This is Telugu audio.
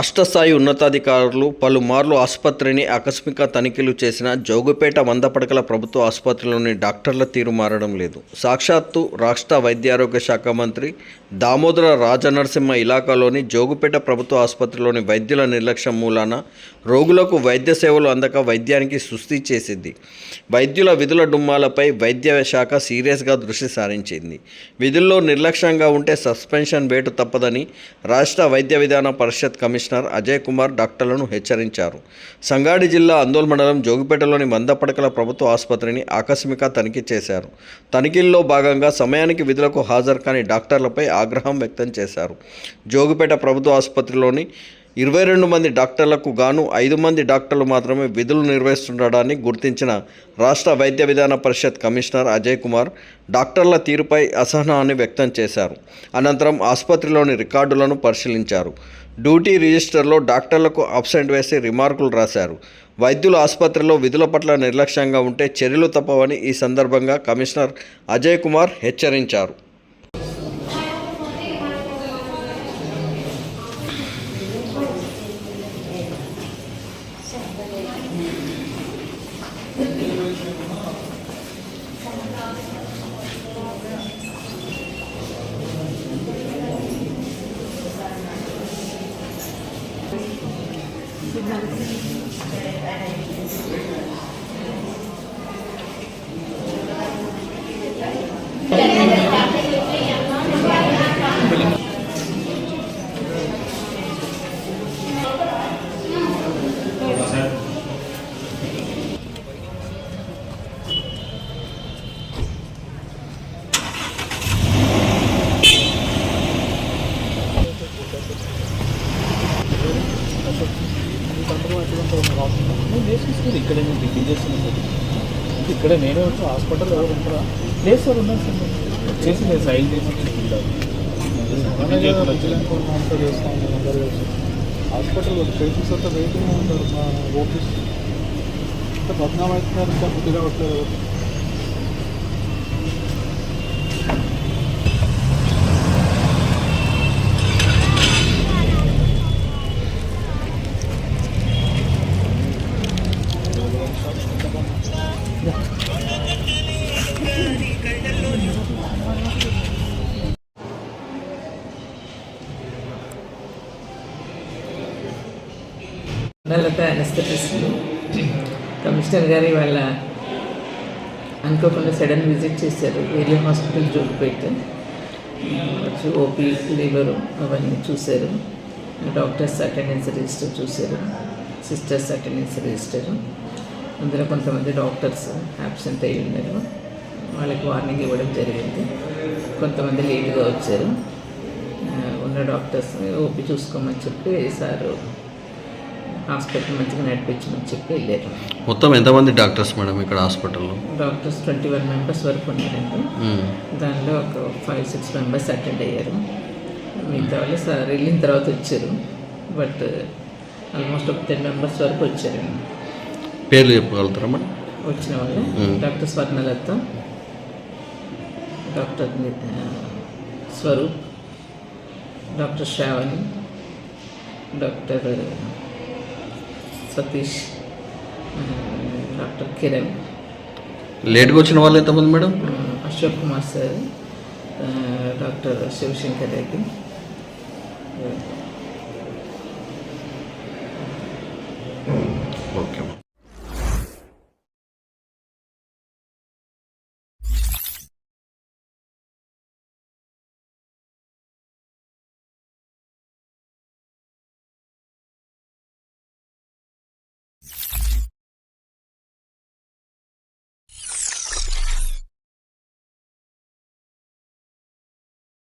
రాష్ట్ర స్థాయి ఉన్నతాధికారులు పలుమార్లు ఆసుపత్రిని ఆకస్మిక తనిఖీలు చేసిన జోగుపేట వంద పడకల ప్రభుత్వ ఆసుపత్రిలోని డాక్టర్ల తీరు మారడం లేదు. సాక్షాత్తు రాష్ట్ర వైద్యారోగ్య శాఖ మంత్రి దామోదర రాజనరసింహ ఇలాకాలోని జోగుపేట ప్రభుత్వ ఆసుపత్రిలోని వైద్యుల నిర్లక్ష్యం మూలాన రోగులకు వైద్య సేవలు అందక వైద్యానికి సుస్థి చేసింది. వైద్యుల విధుల డుమ్మాలపై వైద్య శాఖ సీరియస్గా దృష్టి సారించింది. విధుల్లో నిర్లక్ష్యంగా ఉంటే సస్పెన్షన్ వేటు తప్పదని రాష్ట్ర వైద్య విధాన పరిషత్ కమిషనర్ అజయ్ కుమార్ డాక్టర్లను హెచ్చరించారు. సంగాడి జిల్లా అందోల్ మండలం జోగిపేటలోని మందపడకల ప్రభుత్వ ఆసుపత్రిని ఆకస్మిక తనిఖీ చేశారు. తనిఖీల్లో భాగంగా సమయానికి విధులకు హాజరు కాని డాక్టర్లపై ఆగ్రహం వ్యక్తం చేశారు. జోగిపేట ప్రభుత్వ ఆసుపత్రిలోని ఇరవై రెండు మంది డాక్టర్లకు గాను ఐదు మంది డాక్టర్లు మాత్రమే విధులు నిర్వహిస్తుండడాన్ని గుర్తించిన రాష్ట్ర వైద్య విధాన పరిషత్ కమిషనర్ అజయ్ కుమార్ డాక్టర్ల తీరుపై అసహనాన్ని వ్యక్తం చేశారు. అనంతరం ఆసుపత్రిలోని రికార్డులను పరిశీలించారు. డ్యూటీ రిజిస్టర్లో డాక్టర్లకు అబ్సెంట్ వేసి రిమార్కులు రాశారు. వైద్యులు ఆసుపత్రిలో విధుల పట్ల నిర్లక్ష్యంగా ఉంటే చర్యలు తప్పవని ఈ సందర్భంగా కమిషనర్ అజయ్ కుమార్ హెచ్చరించారు. నేను ఇక్కడ నేను చేస్తున్నాను ఇక్కడ నేనే వచ్చి హాస్పిటల్ ఎవరు ఉంటారా లేదు సార్ ఉన్నాను సార్. వచ్చేసి నేను సైన్ చేసి హాస్పిటల్ పేషెంట్స్ అంతా వెయిటింగ్ ఉంటారు మా ఓపీస్ అవుతున్నారు ఇంకా బుద్ధి రావట్లేదు. నల్లత అనస్థెటిస్ట్ కమిషనర్ గారు ఇవాళ అనుకోకుండా సడన్ విజిట్ చేశారు. వేరే హాస్పిటల్ జోగిపేట. ఓపీ లివర్ అవన్నీ చూశారు. డాక్టర్స్ అటెండెన్స్ రిజిస్టర్ చూశారు. Sisters attendance register. అందులో కొంతమంది డాక్టర్స్ యాబ్సెంట్ అయి ఉన్నారు. వాళ్ళకి వార్నింగ్ ఇవ్వడం జరిగింది. కొంతమంది లేట్గా వచ్చారు. ఉన్న డాక్టర్స్ ఓపీ చూసుకోమని చెప్పి సారు హాస్పిటల్ మంచిగా నడిపించమని చెప్పి వెళ్ళారు. మొత్తం ఎంతమంది డాక్టర్స్ మేడం ఇక్కడ హాస్పిటల్లో? డాక్టర్స్ ట్వంటీ వన్ మెంబర్స్ వరకు ఉన్నారండి. దానిలో ఒక ఫైవ్ సిక్స్ మెంబర్స్ అటెండ్ అయ్యారు. మిగతా వాళ్ళు సార్ వెళ్ళిన తర్వాత వచ్చారు. బట్ ఆల్మోస్ట్ ఒక టెన్ మెంబర్స్ వరకు వచ్చారండి. పేర్లు చెప్పగలుగుతారా మేడం? వచ్చిన వాళ్ళు. Doctor Swarnalatha doctor Swaroop doctor Sravani doctor Satish. Doctor Kiran. లేట్గా వచ్చిన వాళ్ళు ఎంతమంది madam? Ashok Kumar sir doctor Sivashankar Reddy. Okay